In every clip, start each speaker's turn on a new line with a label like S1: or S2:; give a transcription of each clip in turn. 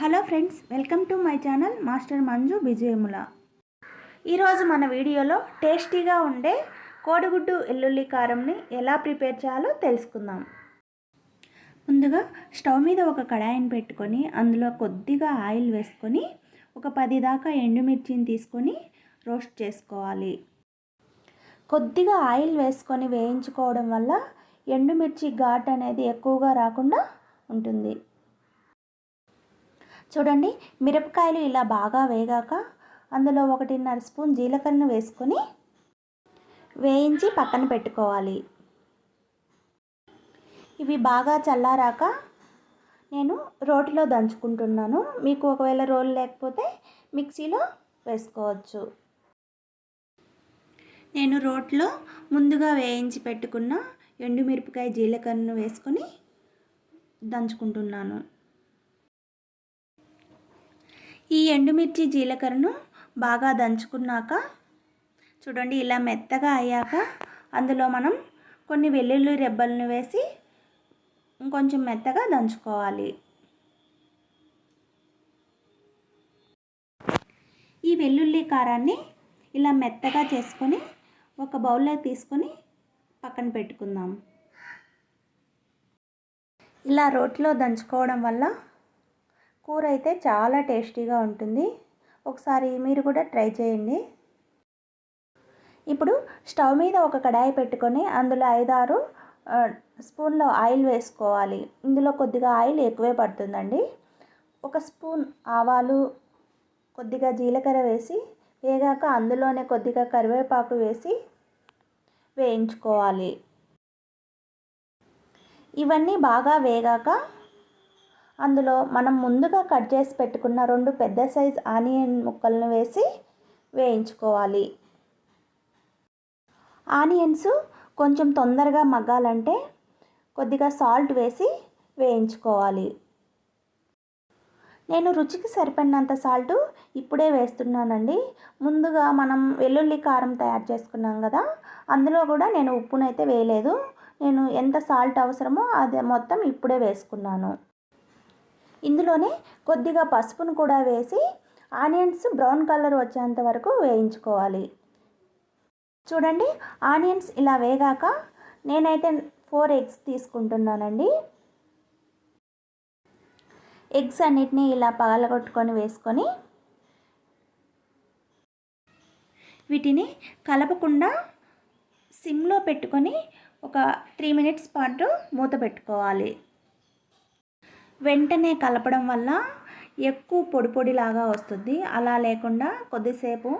S1: Hello friends welcome to my channel master Manju విజయముల. ఈరోజు మన వీడియోలో టేస్టీగా ఉండే కోడిగుడ్డు ఎల్లుల్లి కారంని ఎలా ప్రిపేర్ చేయాలో తెలుసుకుందాం. ముందుగా స్టవ్ మీద ఒక కడాయిని పెట్టుకొని అందులో కొద్దిగా ఆయిల్ వేసుకొని ఒక పది దాకా ఎండుమిర్చిని తీసుకొని రోస్ట్ చేసుకోవాలి. కొద్దిగా ఆయిల్ వేసుకొని వేయించుకోవడం వల్ల ఎండుమిర్చి ఘాట్ అనేది ఎక్కువగా రాకుండా ఉంటుంది. చూడండి మిరపకాయలు ఇలా బాగా వేగాక అందులో ఒకటిన్నర స్పూన్ జీలకర్రను వేసుకొని వేయించి పక్కన పెట్టుకోవాలి. ఇవి బాగా చల్లారాక నేను రోటిలో దంచుకుంటున్నాను. మీకు ఒకవేళ రోలు లేకపోతే మిక్సీలో వేసుకోవచ్చు. నేను రోట్లో ముందుగా వేయించి పెట్టుకున్న ఎండుమిరపకాయ జీలకర్రను వేసుకొని దంచుకుంటున్నాను. ఈ ఎండుమిర్చి జీలకర్రను బాగా దంచుకున్నాక చూడండి ఇలా మెత్తగా అయ్యాక అందులో మనం కొన్ని వెల్లుల్లి రెబ్బలను వేసి ఇంకొంచెం మెత్తగా దంచుకోవాలి. ఈ వెల్లుల్లి కారాన్ని ఇలా మెత్తగా చేసుకొని ఒక బౌల్లో తీసుకొని పక్కన పెట్టుకుందాం. ఇలా రోట్లో దంచుకోవడం వల్ల అయితే చాలా టేస్టీగా ఉంటుంది. ఒకసారి మీరు కూడా ట్రై చేయండి. ఇప్పుడు స్టవ్ మీద ఒక కడాయి పెట్టుకొని అందులో ఐదారు స్పూన్లో ఆయిల్ వేసుకోవాలి. ఇందులో కొద్దిగా ఆయిల్ ఎక్కువే పడుతుందండి. ఒక స్పూన్ ఆవాలు కొద్దిగా జీలకర్ర వేసి వేగాక అందులోనే కొద్దిగా కరివేపాకు వేసి వేయించుకోవాలి. ఇవన్నీ బాగా వేగాక అందులో మనం ముందుగా కట్ చేసి పెట్టుకున్న రెండు పెద్ద సైజ్ ఆనియన్ ముక్కలను వేసి వేయించుకోవాలి. ఆనియన్స్ కొంచెం తొందరగా మగ్గాలంటే కొద్దిగా సాల్ట్ వేసి వేయించుకోవాలి. నేను రుచికి సరిపడినంత సాల్ట్ ఇప్పుడే వేస్తున్నానండి. ముందుగా మనం వెల్లుల్లి కారం తయారు చేసుకున్నాం కదా అందులో కూడా నేను ఉప్పునైతే వేయలేదు. నేను ఎంత సాల్ట్ అవసరమో అది మొత్తం ఇప్పుడే వేసుకున్నాను. ఇందులోనే కొద్దిగా పసుపును కూడా వేసి ఆనియన్స్ బ్రౌన్ కలర్ వచ్చేంత వరకు వేయించుకోవాలి. చూడండి ఆనియన్స్ ఇలా వేగాక నేనైతే ఫోర్ ఎగ్స్ తీసుకుంటున్నానండి. ఎగ్స్ అన్నిటినీ ఇలా పగలగొట్టుకొని వేసుకొని వీటిని కలపకుండా సిమ్లో పెట్టుకొని ఒక త్రీ మినిట్స్ పాటు మూత పెట్టుకోవాలి. వెంటనే కలపడం వల్ల ఎక్కువ పొడి పొడిలాగా వస్తుంది. అలా లేకుండా కొద్దిసేపు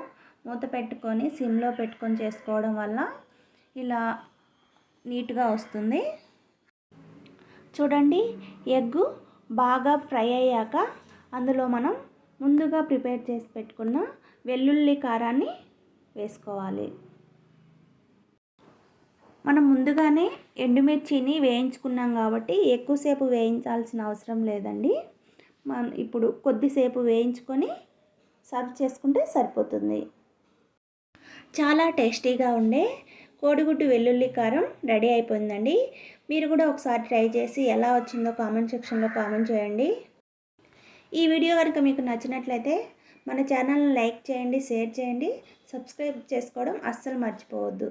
S1: మూత పెట్టుకొని సిమ్లో పెట్టుకొని చేసుకోవడం వల్ల ఇలా నీట్గా వస్తుంది. చూడండి ఎగ్గు బాగా ఫ్రై అయ్యాక అందులో మనం ముందుగా ప్రిపేర్ చేసి పెట్టుకున్న వెల్లుల్లి కారాన్ని వేసుకోవాలి. మనం ముందుగానే ఎండుమిర్చిని వేయించుకున్నాం కాబట్టి ఎక్కువసేపు వేయించాల్సిన అవసరం లేదండి. మనం ఇప్పుడు కొద్దిసేపు వేయించుకొని సర్వ్ చేసుకుంటే సరిపోతుంది. చాలా టేస్టీగా ఉండే కోడిగుడ్డు వెల్లుల్లి కారం రెడీ అయిపోయిందండి. మీరు కూడా ఒకసారి ట్రై చేసి ఎలా వచ్చిందో కామెంట్ సెక్షన్లో కామెంట్ చేయండి. ఈ వీడియో కనుక మీకు నచ్చినట్లయితే మన ఛానల్ని లైక్ చేయండి షేర్ చేయండి సబ్స్క్రైబ్ చేసుకోవడం అస్సలు మర్చిపోవద్దు.